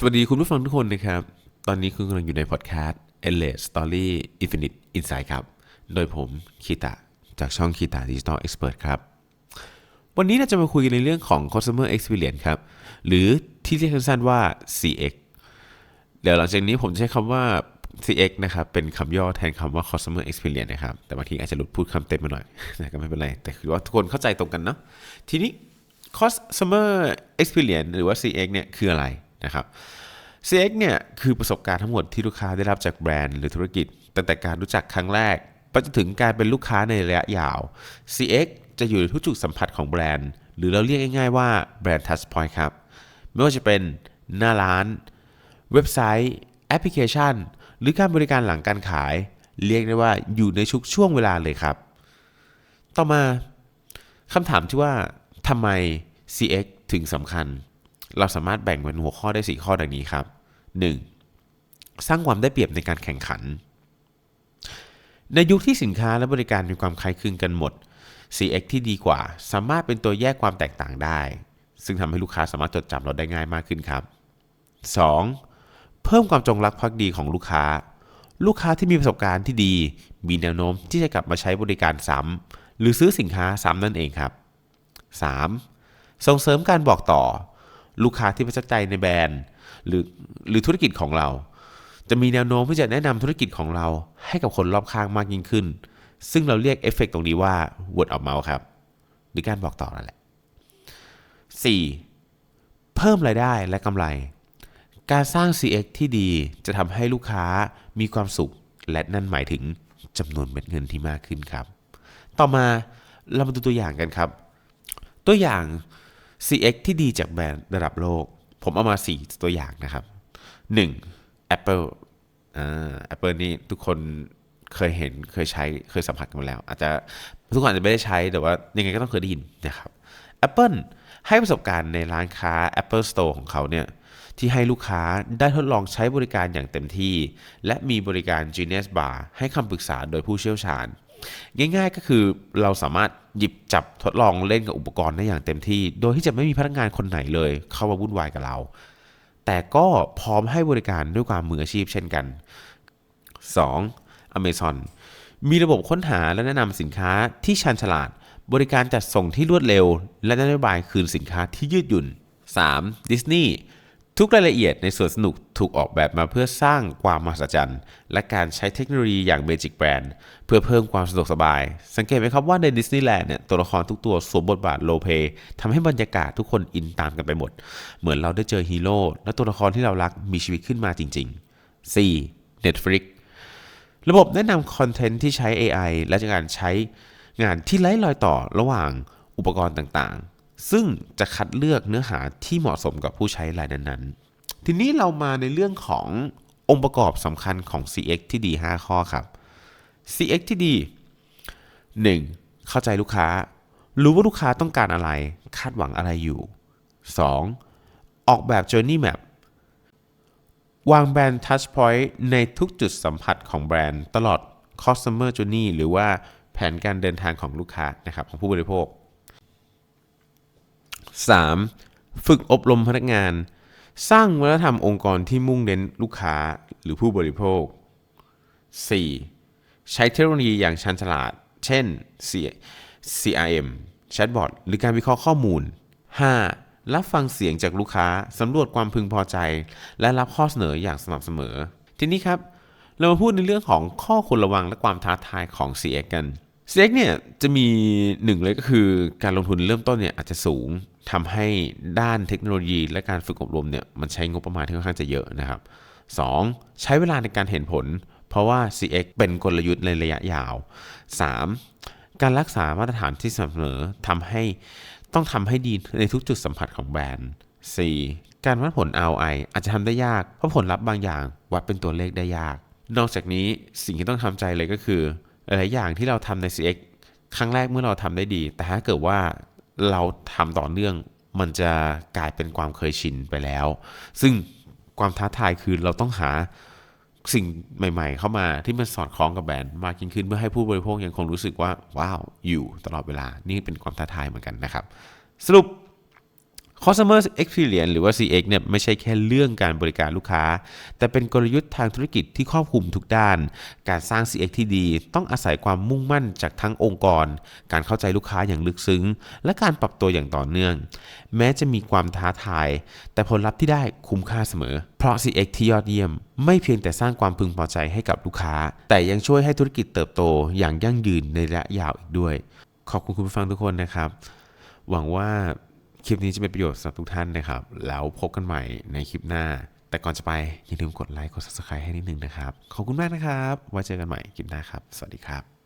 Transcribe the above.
สวัสดีคุณผู้ฟังทุกคนนะครับ ตอนนี้คุณกำลังอยู่ในพอดแคสต์ Endless Story Infinite Insight ครับ โดยผมคีตะจากช่องคีตะ Digital Expert ครับ วันนี้เราจะมาคุยกันในเรื่องของ Customer Experience ครับ หรือที่เรียกสั้นๆว่า CX เดี๋ยวหลังจากนี้ผมจะใช้คำว่า CX นะครับ เป็นคำย่อแทนคำว่า Customer Experience นะครับ แต่บางทีอาจจะหลุดพูดคำเต็มมาหน่อยนะก็ไม่เป็นไร แต่คือว่าทุกคนเข้าใจตรงกันเนาะ ทีนี้ Customer Experience หรือว่า CX เนี่ยคืออะไร นะครับ CX เนี่ยคือประสบการณ์ทั้งหมดที่ลูกค้าได้รับจากแบรนด์หรือธุรกิจตั้งแต่การรู้จักครั้งแรกไปจนถึงการเป็นลูกค้าในระยะยาว CX จะอยู่ในทุกจุดสัมผัสของแบรนด์ หรือเราเรียกง่ายๆว่าแบรนด์ Touch Point ครับ ไม่ว่าจะเป็นหน้าร้าน เว็บไซต์ แอปพลิเคชัน หรือการบริการหลังการขาย เรียกได้ว่าอยู่ในทุกช่วงเวลาเลยครับ ต่อมาคำถามที่ว่าทำไม CX ถึงสำคัญ เราสามารถแบ่งเป็นหัวข้อได้ 4 ข้อดังนี้ครับ 1. สร้างความได้เปรียบในการแข่งขัน ในยุคที่สินค้าและบริการมีความคล้ายคลึงกันหมด CX ที่ดีกว่า สามารถเป็นตัวแยกความแตกต่างได้ ซึ่งทำให้ลูกค้าสามารถจดจำเราได้ง่ายมากขึ้นครับ 2. เพิ่มความจงรักภักดีของลูกค้า ลูกค้าที่มีประสบการณ์ที่ดี มีแนวโน้มที่จะกลับมาใช้บริการซ้ำหรือซื้อสินค้าซ้ำนั่นเองครับ 3. ส่งเสริมการบอกต่อ ลูกค้าที่ประทับใจในแบรนด์ หรือหรือธุรกิจของเรา จะมีแนวโน้มที่จะแนะนำธุรกิจของเรา ให้กับคนรอบข้างมากยิ่งขึ้น ซึ่งเราเรียกเอฟเฟกตรงนี้ว่า word of mouth ครับ หรือการบอกต่อนั่นแหละ 4. เพิ่มรายได้และกำไร การสร้าง CX ที่ดีจะทำให้ลูกค้ามีความสุข และนั่นหมายถึงจำนวนเม็ดเงินที่มากขึ้นครับ ต่อมาเรามาดูตัวอย่างกันครับ ตัวอย่าง CX ที่ดีจากแบรนด์ระดับโลก ผมเอามา 4 ตัวอย่างนะครับ 1. Apple อ่า Apple นี่ทุกคนเคยเห็นเคยใช้เคยสัมผัสกันมาแล้ว อาจจะทุกคนอาจจะไม่ได้ใช้แต่ว่ายังไงก็ต้องเคยได้ยินนะครับ Apple ให้ประสบการณ์ในร้านค้า Apple Store ของเขาเนี่ยที่ให้ลูกค้าได้ทดลองใช้บริการอย่างเต็มที่ และมีบริการ Genius Bar ให้คำปรึกษาโดยผู้เชี่ยวชาญ ง่ายๆก็คือเราสามารถ หยิบจับทดลองเล่นกับอุปกรณ์ได้อย่างเต็มที่ โดยที่จะไม่มีพนักงานคนไหนเลย เข้ามาวุ่นวายกับเรา แต่ก็พร้อมให้บริการด้วยความมืออาชีพเช่นกัน 2. Amazon มีระบบค้นหาและแนะนำสินค้าที่ชันฉลาด บริการจัดส่งที่รวดเร็ว และนโยบายคืนสินค้าที่ยืดหยุ่น 3. Disney ทุกรายละเอียดในส่วนสนุกถูกออกแบบมาเพื่อสร้างความมหัศจรรย์ และการใช้เทคโนโลยีอย่าง Magic Brand เพื่อเพิ่มความสะดวกสบาย สังเกตไหมครับว่าในดิสนีย์แลนด์เนี่ยตัวละครทุกตัวสวมบทบาทโลเพทำให้บรรยากาศทุกคนอินตามกันไปหมด เหมือนเราได้เจอฮีโร่และตัวละครที่เรารักมีชีวิตขึ้นมาจริง ๆ 4. Netflix ระบบแนะนำคอนเทนต์ที่ใช้ AI และการใช้งานที่ไร้รอยต่อระหว่างอุปกรณ์ต่างๆ ซึ่งจะคัดเลือกเนื้อหาที่เหมาะสมกับผู้ใช้รายนั้นๆ ทีนี้เรามาในเรื่องขององค์ประกอบสำคัญของ CX ที่ดี 5 ข้อครับ CX ที่ดี 1. เข้าใจลูกค้า รู้ว่าลูกค้าต้องการอะไร คาดหวังอะไรอยู่ 2. ออกแบบ Journey Map วางแบรนด์ Touch Point ในทุกจุดสัมผัสของแบรนด์ ตลอด Customer Journey หรือว่าแผนการเดินทางของลูกค้านะครับของผู้บริโภค 3. ฝึกอบรมพนักงาน สร้างวัฒนธรรมองค์กรที่มุ่งเน้นลูกค้าหรือผู้บริโภค 4. ใช้เทคโนโลยีอย่างชันฉลาด เช่น CRM แชทบอทหรือการวิเคราะห์ข้อมูล 5. รับฟังเสียงจากลูกค้า สำรวจความพึงพอใจ และรับข้อเสนออย่างสม่ำเสมอ ทีนี้ครับ เรามาพูดในเรื่องของข้อควรระวังและความท้าทายของ CX กัน CX เนี่ยจะมีหนึ่งเลยก็คือการลงทุนเริ่มต้นเนี่ยอาจจะสูง ทำให้ด้านเทคโนโลยีและการฝึกอบรมเนี่ยมันใช้งบประมาณที่ค่อนข้างจะเยอะนะครับ 2. ใช้เวลาในการเห็นผล เพราะว่า CX เป็นกลยุทธ์ในระยะยาว 3. การรักษามาตรฐานที่สเสมอทำให้ต้องทำให้ดีในทุกจุดสัมผัสของแบรนด์ 4. การวัดผล ROI อาจจะทำได้ยาก เพราะผลลัพธ์บางอย่างวัดเป็นตัวเลขได้ยาก นอกจากนี้สิ่งที่ต้องทำใจเลยก็คือหลายอย่างที่เราทำใน CX ครั้งแรกเมื่อเราทำได้ดี แต่ถ้าเกิดว่า เราทำต่อเนื่องมันจะกลายเป็นความเคยชินไปแล้ว ซึ่งความท้าทายคือเราต้องหาสิ่งใหม่ ๆ เข้ามาที่มันสอดคล้องกับแบรนด์มากยิ่งขึ้นเพื่อให้ผู้บริโภคยังคงรู้สึกว่าว้าวอยู่ตลอดเวลานี่เป็นความท้าทายเหมือนกันนะครับ สรุป Customer Experience หรือว่า CX เนี่ยไม่ใช่แค่เรื่องการบริการลูกค้า แต่เป็นกลยุทธ์ทางธุรกิจที่ครอบคลุมทุกด้าน การสร้าง CX ที่ดี ต้องอาศัยความมุ่งมั่นจากทั้งองค์กร การเข้าใจลูกค้าอย่างลึกซึ้ง และการปรับตัวอย่างต่อเนื่อง แม้จะมีความท้าทาย แต่ผลลัพธ์ที่ได้คุ้มค่าเสมอ เพราะ CX ที่ยอดเยี่ยม ไม่เพียงแต่สร้างความพึงพอใจให้กับลูกค้า แต่ยังช่วยให้ธุรกิจเติบโตอย่างยั่งยืนในระยะยาวอีกด้วย ขอบคุณคุณผู้ฟังทุกคนนะครับ หวังว่า คลิปนี้จะเป็นประโยชน์สำหรับทุกท่านนะครับ แล้วพบกันใหม่ในคลิปหน้า แต่ก่อนจะไปอย่าลืมกดไลค์กด subscribe ให้นิดนึงนะครับ ขอบคุณมากนะครับ ไว้เจอกันใหม่คลิปหน้าครับ สวัสดีครับ